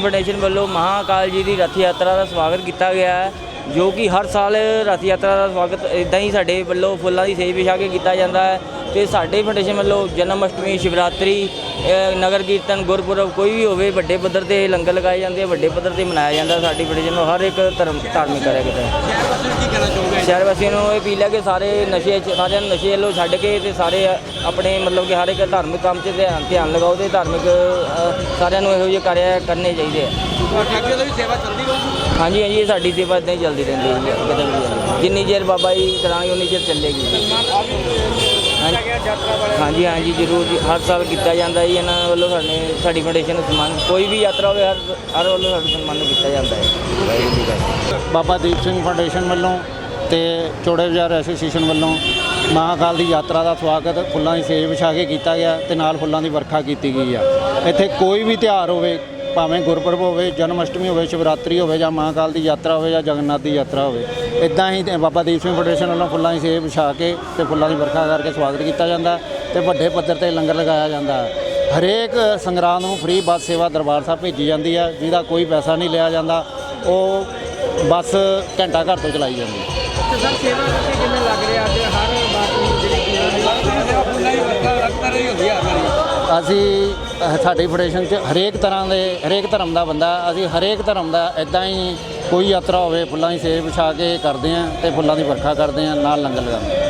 Singh foundation ਵੱਲੋਂ ਮਹਾਕਾਲ ਜੀ ਦੀ ਰਥ ਯਾਤਰਾ ਦਾ ਸਵਾਗਤ ਕੀਤਾ ਗਿਆ ਹੈ, ਜੋ ਕਿ ਹਰ ਸਾਲ ਰਥ ਯਾਤਰਾ ਦਾ ਸਵਾਗਤ ਇਦਾਂ ਹੀ ਸਾਡੇ ਵੱਲੋਂ ਫੁੱਲਾਂ ਦੀ ਸੇਜ ਵਿਛਾ ਕੇ ਕੀਤਾ ਜਾਂਦਾ ਹੈ। ਤੇ ਸਾਡੇ ਫਾਊਂਡੇਸ਼ਨ ਵੱਲੋਂ ਜਨਮ ਅਸ਼ਟਮੀ ਸ਼ਿਵਰਾਤਰੀ ਨਗਰ ਕੀਰਤਨ ਗੁਰਪੁਰਬ ਕੋਈ ਵੀ ਹੋਵੇ ਵੱਡੇ ਪੱਧਰ ਤੇ ਲੰਗਰ ਲਗਾਏ ਜਾਂਦੇ ਆ ਵੱਡੇ ਪੱਧਰ ਤੇ ਮਨਾਇਆ ਜਾਂਦਾ ਸਾਡੀ ਫਾਊਂਡੇਸ਼ਨ ਨੂੰ ਹਰ ਇੱਕ ਧਰਮ ਧਾਰਮਿਕ ਕਰਿਆ ਕੀਤਾ। ਸ਼ਹਿਰ ਵਾਸੀਆਂ ਨੂੰ ਇਹ ਅਪੀਲ ਹੈ ਕਿ ਸਾਰੇ ਨਸ਼ੇ 'ਚ ਸਾਰਿਆਂ ਨੂੰ ਨਸ਼ੇ ਵੱਲੋਂ ਛੱਡ ਕੇ ਤੇ ਸਾਰੇ ਆਪਣੇ ਮਤਲਬ ਕਿ ਹਰ ਇੱਕ ਧਾਰਮਿਕ ਕੰਮ 'ਚ ਧਿਆਨ ਧਿਆਨ ਲਗਾਓ ਤੇ ਧਾਰਮਿਕ ਸਾਰਿਆਂ ਨੂੰ ਇਹੋ ਜਿਹੇ ਕਾਰਿਆ ਕਰਨੇ ਚਾਹੀਦੇ ਆ। ਸੇਵਾ ਚੱਲਦੀ ਰਹੂਗੀ ਹਾਂਜੀ ਹਾਂਜੀ ਇਹ ਸਾਡੀ ਸੇਵਾ ਇਦਾਂ ਹੀ ਚੱਲਦੀ ਰਹਿੰਦੀ ਹੈ। ਜਿੰਨੀ ਚਿਰ ਬਾਬਾ ਜੀ ਕਰਾਂਗੇ ਉਨੀ ਚਿਰ ਚੱਲੇਗੀ। ਹਾਂਜੀ ਹਾਂਜੀ ਹਾਂਜੀ, ਜ਼ਰੂਰ ਜੀ। ਹਰ ਸਾਲ ਕੀਤਾ ਜਾਂਦਾ ਜੀ, ਇਹਨਾਂ ਵੱਲੋਂ ਸਾਡੇ, ਸਾਡੀ ਫਾਊਂਡੇਸ਼ਨ ਨੂੰ ਸਨਮਾਨ। ਕੋਈ ਵੀ ਯਾਤਰਾ ਹੋਵੇ, ਹਰ ਹਰ ਵੱਲੋਂ ਸਾਡੇ ਸਨਮਾਨ ਕੀਤਾ ਜਾਂਦਾ ਹੈ। ਵਾਹਿਗੁਰੂ ਜੀ ਕਾ ਬਾਬਾ ਦੀਪ ਸਿੰਘ ਫਾਊਂਡੇਸ਼ਨ ਵੱਲੋਂ ਤੇ ਚੋੜੇ ਬਾਜ਼ਾਰ ਐਸੋਸੀਏਸ਼ਨ ਵੱਲੋਂ ਮਹਾਕਾਲ ਦੀ ਯਾਤਰਾ ਦਾ ਸਵਾਗਤ ਫੁੱਲਾਂ ਦੀ ਸੇਜ ਵਿਛਾ ਕੇ ਕੀਤਾ ਗਿਆ ਤੇ ਨਾਲ ਫੁੱਲਾਂ ਦੀ ਵਰਖਾ ਕੀਤੀ ਗਈ ਆ। ਇੱਥੇ ਕੋਈ ਵੀ ਤਿਉਹਾਰ ਹੋਵੇ ਭਾਵੇਂ ਗੁਰਪੁਰਬ ਹੋਵੇ ਜਨਮ ਅਸ਼ਟਮੀ ਹੋਵੇ ਸ਼ਿਵਰਾਤਰੀ ਹੋਵੇ ਜਾਂ ਮਹਾਕਾਲ ਦੀ ਯਾਤਰਾ ਹੋਵੇ ਜਾਂ ਜਗਨਨਾਥ ਦੀ ਯਾਤਰਾ ਹੋਵੇ ਇਦਾਂ ਹੀ ਬਾਬਾ ਦੀਪ ਸਿੰਘ ਫਾਊਂਡੇਸ਼ਨ ਵੱਲੋਂ ਫੁੱਲਾਂ ਦੀ ਸੇਜ ਵਿਛਾ ਕੇ ਤੇ ਫੁੱਲਾਂ ਦੀ ਵਰਖਾ ਕਰਕੇ ਸਵਾਗਤ ਕੀਤਾ ਜਾਂਦਾ ਤੇ ਵੱਡੇ ਪੱਧਰ ਤੇ ਲੰਗਰ ਲਗਾਇਆ ਜਾਂਦਾ ਹੈ। ਹਰੇਕ ਸੰਗਰਾਂਦ ਨੂੰ ਫ੍ਰੀ ਬੱਸ ਸੇਵਾ ਦਰਬਾਰ ਸਾਹਿਬ ਭੇਜੀ ਜਾਂਦੀ ਹੈ ਜਿਹਦਾ ਕੋਈ ਪੈਸਾ ਨਹੀਂ ਲਿਆ ਜਾਂਦਾ ਉਹ ਬੱਸ ਘੰਟਾ ਘਰ ਤੋਂ ਚਲਾਈ ਜਾਂਦੀ ਹੈ। ਤੇ ਸਰ ਸੇਵਾ ਕਰਕੇ ਕਿਵੇਂ ਲੱਗ ਰਿਹਾ? ਅੱਜ ਹਰ ਬਾਤ ਜਿਹੜੀ ਫੁੱਲਾਂ ਦੀ ਵਰਖਾ ਅਕਤਰ ਹੀ ਹੁੰਦੀ ਆ। ਹਰ ਵਾਰੀ ਅਸੀਂ ਸਾਡੀ ਫਾਊਂਡੇਸ਼ਨ 'ਚ ਹਰੇਕ ਤਰ੍ਹਾਂ ਦੇ, ਹਰੇਕ ਧਰਮ ਦਾ ਬੰਦਾ, ਅਸੀਂ ਹਰੇਕ ਧਰਮ ਦਾ ਇਦਾਂ ਹੀ ਕੋਈ ਯਾਤਰਾ ਹੋਵੇ, ਫੁੱਲਾਂ ਦੀ ਸੇਜ ਵਿਛਾ ਕੇ ਕਰਦੇ ਹਾਂ ਤੇ ਫੁੱਲਾਂ ਦੀ ਵਰਖਾ ਕਰਦੇ ਹਾਂ, ਨਾਲ ਲੰਗਰ ਲਗਾਉਂਦੇ ਹਾਂ।